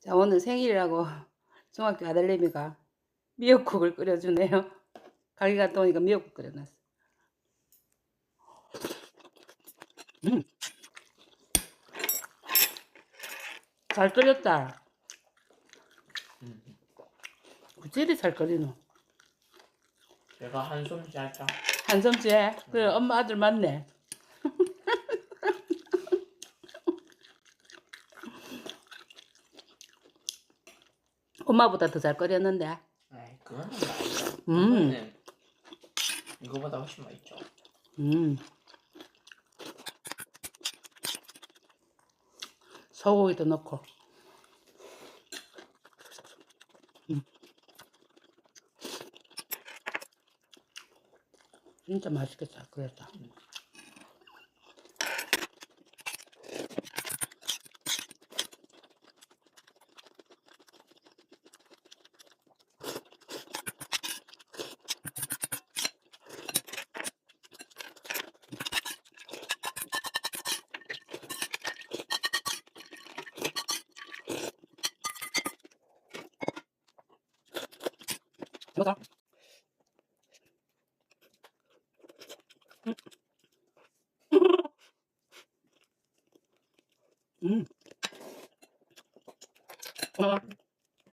자, 오늘 생일이라고 중학교 아들내미가 미역국을 끓여주네요. 가게 갔다 오니까 미역국 끓여놨어. 음. 잘 끓였다. 음. 구질이 잘 끓이노. 제가 한숨 살짝 한섬지에 그래 엄마 아들 맞네. 엄마보다 더 잘 끓였는데. 그거는 아니죠 음, 이거보다 훨씬 맛있죠 음. 소고기도 넣고. 음. 진짜 맛있겠다. 그랬다. 맞아. 음. 어,